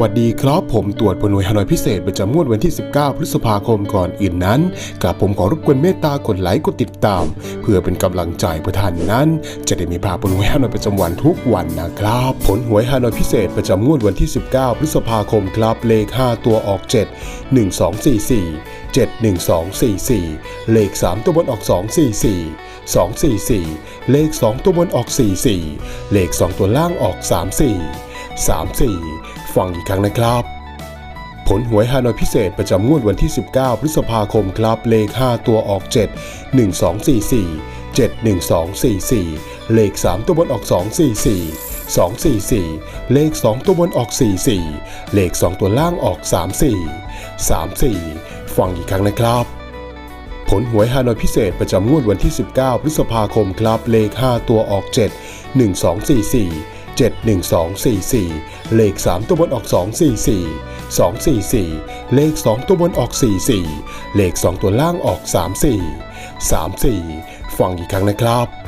วัสดีครับผมตรวจผลหน่วยฮานอยพิเศษประจำงวดวันที่ 19 พฤษภาคมก่อนอื่นนั้นกราบผมขอรบกวนเมตตากดไลค์กดติดตาม เพื่อเป็นกำลังใจเพื่อท่านนั้น จะได้มีภาพผลหวยฮานอยประจำวันทุกวันนะครับ ผลหวยฮานอยพิเศษประจำงวดวันที่ 19 พฤษภาคมครับเลข 5 ตัวออก 7 1244 71244 เลข 3 ตัวบนออก 244 244 เลข 2 ตัวบนออก 44 เลข 2 ตัวล่างออก 34 34 ฟังอีกครั้งนะครับ ผลหวยฮานอยพิเศษประจำงวดวันที่ 19 พฤษภาคมครับ เลข 5 ตัวออก 7 1244 71244 เลข 3 ตัวบนออก 244 244 เลข 2 ตัวบนออก 44 เลข 2 ตัวล่างออก 34 34 ฟังอีกครั้งนะครับ ผลหวยฮานอยพิเศษประจำงวดวันที่ 19 พฤษภาคมครับ เลข 5 ตัวออก 7 1244 71244 เลข 3 ตัวบนออก 244 244 เลข 2 ตัวบนออก 44 เลข 2 ตัวล่างออก 34 34 ฟังอีกครั้งนะครับ